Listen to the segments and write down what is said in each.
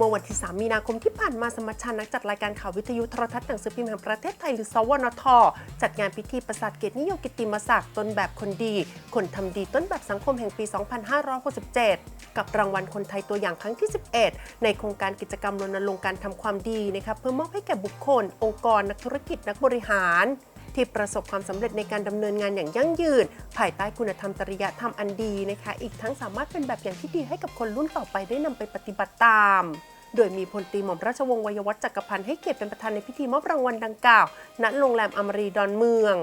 เมื่อวันที่ 3 มีนาคมที่ผ่านมาสมัชชานักจัดรายการข่าววิทยุโทรทัศน์หนังสือพิมพ์แห่งประเทศไทยหรือสวนท จัดงานพิธีประสาทเกียรตินิยมกิติมศักดิ์ต้นแบบคนดี คนทำดีต้นแบบสังคมแห่งปี 2567 กับรางวัลคนไทยตัวอย่างครั้งที่ 11 ในโครงการกิจกรรมรณรงค์การทำความดีนะคะเพื่อมอบให้แก่บุคคล องค์กรนักธุรกิจนักบริหารที่ประสบความสำเร็จในการดำเนินงานอย่างยั่งยืน ภายใต้คุณธรรมจริยธรรมอันดีนะคะ อีกทั้งสามารถเป็นแบบอย่างที่ดีให้กับคนรุ่นต่อไปได้นำไปปฏิบัติตาม โดยมีพลตรีหม่อมราชวงศ์วัยวัฒน์จักรพันธ์ให้เกียรติเป็นประธานในพิธีมอบรางวัลดังกล่าว ณ โรงแรมอมรีดอนเมือง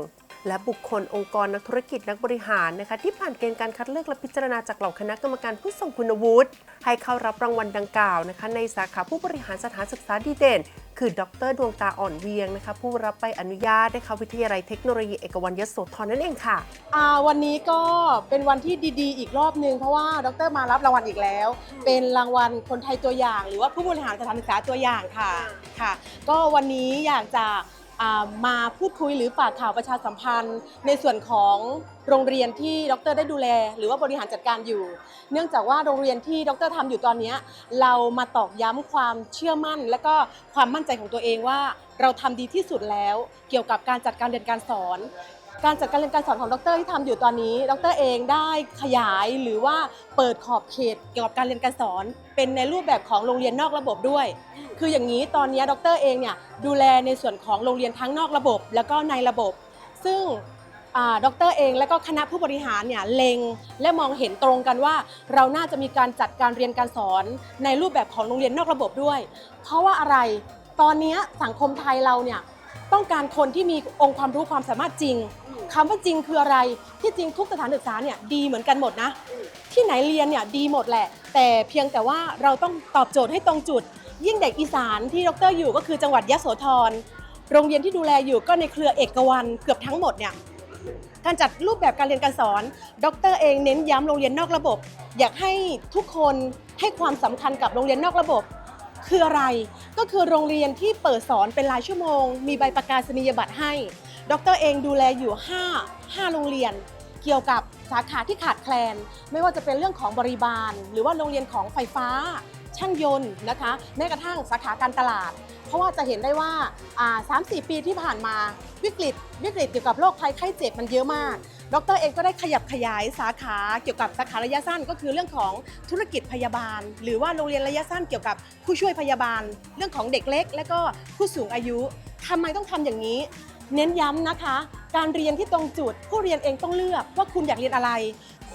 และบุคคลองค์กรนักธุรกิจนักบริหารนะคะที่ผ่านเกณฑ์การคัดเลือกและพิจารณาจากเหล่าคณะกรรมการผู้ทรงคุณวุฒิให้เข้ารับรางวัลดังกล่าวนะคะในสาขาผู้บริหารสถานศึกษาดีเด่น คือ ดรดวงตาอ่อนเวียงนะคะ ผู้รับใบอนุญาตนะคะวิทยาลัยเทคโนโลยีเอกวันยโสธรนั่นเองค่ะ อ่าวันนี้ก็เป็นวันที่ดีๆ อีกรอบหนึ่งเพราะว่าดรมารับรางวัลอีกแล้ว เป็นรางวัลคนไทยตัวอย่าง หรือว่าผู้บริหารสถานศึกษาตัวอย่างค่ะค่ะ ก็วันนี้อยากจะ มาพูดคุยหรือฝากข่าวประชาสัมพันธ์ ในส่วนของโรงเรียนที่ดร ได้ดูแล หรือว่าบริหารจัดการอยู่ เนื่องจากว่าโรงเรียนที่ดรทำอยู่ตอนนี้ เรามาตอกย้ำความเชื่อมั่น และก็ความมั่นใจของตัวเองว่า เราทำดีที่สุดแล้ว เกี่ยวกับการจัดการเรียนการสอน การจัดการเรียนการสอนของดรที่ทำอยู่ตอนนี้ ดรเองได้ขยายหรือว่าเปิดขอบเขตเกี่ยวกับการเรียนการสอน เป็นในรูปแบบของโรงเรียนนอกระบบด้วย คืออย่างนี้ตอนนี้ดรเองเนี่ยดูแลในส่วนของโรงเรียนทั้งนอกระบบ แล้วก็ในระบบ ซึ่งอ่าดรเองและก็คณะผู้บริหารเนี่ยเล็งและมองเห็นตรงกันว่า เราน่าจะมีการจัดการเรียนการสอนในรูปแบบของโรงเรียนนอกระบบด้วย เพราะว่าอะไรตอนนี้สังคมไทยเราเนี่ยต้องการคนที่มีองค์ความรู้ความสามารถจริง คำว่าจริงคืออะไร ที่จริงทุกสถานศึกษาเนี่ยดีเหมือนกันหมดนะ ที่ไหนเรียนเนี่ยดีหมดแหละ แต่เพียงแต่ว่าเราต้องตอบโจทย์ให้ตรงจุด ยิ่งเด็กอีสานที่ดรอยู่ก็คือจังหวัดยะโสธร โรงเรียนที่ดูแลอยู่ก็ในเครือเอกวันเกือบทั้งหมดเนี่ยการจัดรูปแบบการเรียนการสอน ดรเองเน้นย้ำโรงเรียนนอกระบบ อยากให้ทุกคนให้ความสำคัญกับโรงเรียนนอกระบบ คืออะไร ก็คือโรงเรียนที่เปิดสอนเป็นรายชั่วโมง มีใบประกาศนียบัตรให้ ดรเองดูแลอยู่ 5 5 โรงเรียน เกี่ยวกับสาขาที่ขาดแคลน ไม่ว่าจะเป็นเรื่องของบริบาล หรือว่าโรงเรียนของไฟฟ้า ช่างยนต์นะคะแม้กระทั่งสาขาการตลาด เพราะว่าจะเห็นได้ว่าสามสี่ปีที่ผ่านมาวิกฤต วิกฤตเกี่ยวกับโรคภัยไข้เจ็บมันเยอะมากดรเองก็ได้ขยับขยายสาขาเกี่ยวกับสาขาระยะสั้นก็คือเรื่องของธุรกิจพยาบาล หรือว่าโรงเรียนระยะสั้นเกี่ยวกับผู้ช่วยพยาบาล เรื่องของเด็กเล็ก และก็ผู้สูงอายุทำไมต้องทำอย่างนี้ เน้นย้ำนะคะ การเรียนที่ตรงจุด ผู้เรียนเองต้องเลือกว่าคุณอยากเรียนอะไร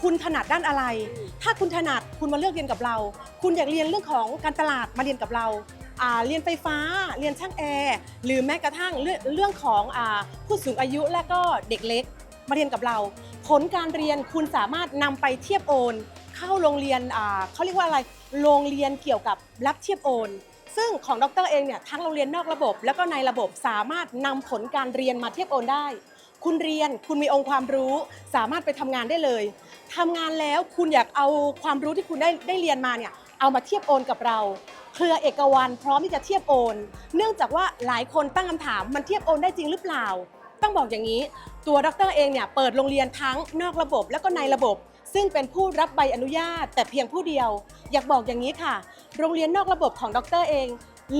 คุณถนัดด้านอะไร ถ้าคุณถนัดคุณมาเลือกเรียนกับเรา คุณอยากเรียนเรื่องของการตลาดมาเรียนกับเราเรียนไฟฟ้า เรียนช่างแอร์หรือแม้กระทั่งเรื่องของอผู้สูงอายุและก็เด็กเล็กมาเรียนกับเรา ผลการเรียนคุณสามารถนำไปเทียบโอน เข้าโรงเรียนเขาเรียกว่าอะไรโรงเรียนเกี่ยวกับรับเทียบโอน ซึ่งของดรเองเนี่ยทั้งโรงเรียนนอกระบบ แล้วก็ในระบบสามารถนำผลการเรียนมาเทียบโอนได้ คุณเรียนคุณมีองค์ความรู้ สามารถไปทำงานได้เลยทำงานแล้วคุณอยากเอาความรู้ที่คุณได้ได้เรียนมาเนี่ยเอามาเทียบโอนกับเรา เครือเอกวันพร้อมที่จะเทียบโอน เนื่องจากว่าหลายคนตั้งคำถามมันเทียบโอนได้จริงหรือเปล่า ต้องบอกอย่างนี้ ตัวดรเองเนี่ยเปิดโรงเรียนทั้งนอกระบบ และก็ในระบบ ซึ่งเป็นผู้รับใบอนุญาต แต่เพียงผู้เดียว อยากบอกอย่างนี้ค่ะ โรงเรียนนอกระบบของดรเอง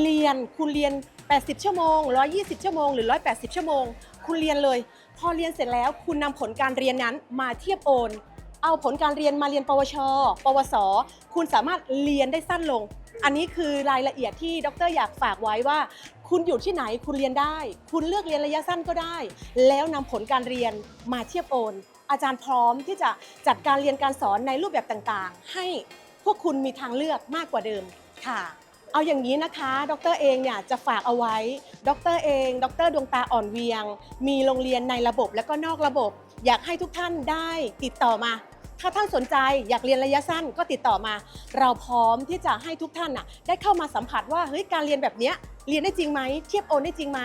เรียนคุณเรียน 80 ชั่วโมง 120 ชั่วโมง หรือ 180 ชั่วโมง คุณเรียนเลย พอเรียนเสร็จแล้วคุณนำผลการเรียนนั้นมาเทียบโอน เอาผลการเรียนมาเรียน ปวช ปวส คุณสามารถเรียนได้สั้นลง อันนี้คือรายละเอียดที่ดรอยากฝากไว้ว่า คุณอยู่ที่ไหนคุณเรียนได้ คุณเลือกเรียนระยะสั้นก็ได้ แล้วนำผลการเรียนมาเทียบโอน อาจารย์พร้อมที่จะจัดการเรียนการสอนในรูปแบบต่างๆ ให้พวกคุณมีทางเลือกมากกว่าเดิมค่ะ เอาอย่างนี้นะคะ ดรเองเนี่ยจะฝากเอาไว้ ดรเอง ดรดวงตาอ่อนเวียง มีโรงเรียนในระบบและก็นอกระบบ อยากให้ทุกท่านได้ติดต่อมา ถ้าท่านสนใจอยากเรียนระยะสั้นก็ติดต่อมา เราพร้อมที่จะให้ทุกท่านน่ะได้เข้ามาสัมผัสว่าเฮ้ยการเรียนแบบเนี้ยเรียนได้จริงไหมเทียบโอนได้จริงไหม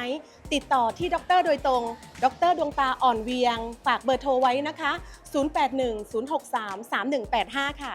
ติดต่อที่ดร โดยตรง ดร ดวงตาอ่อนเวียง ฝากเบอร์โทรไว้นะคะ 0810633185 ค่ะ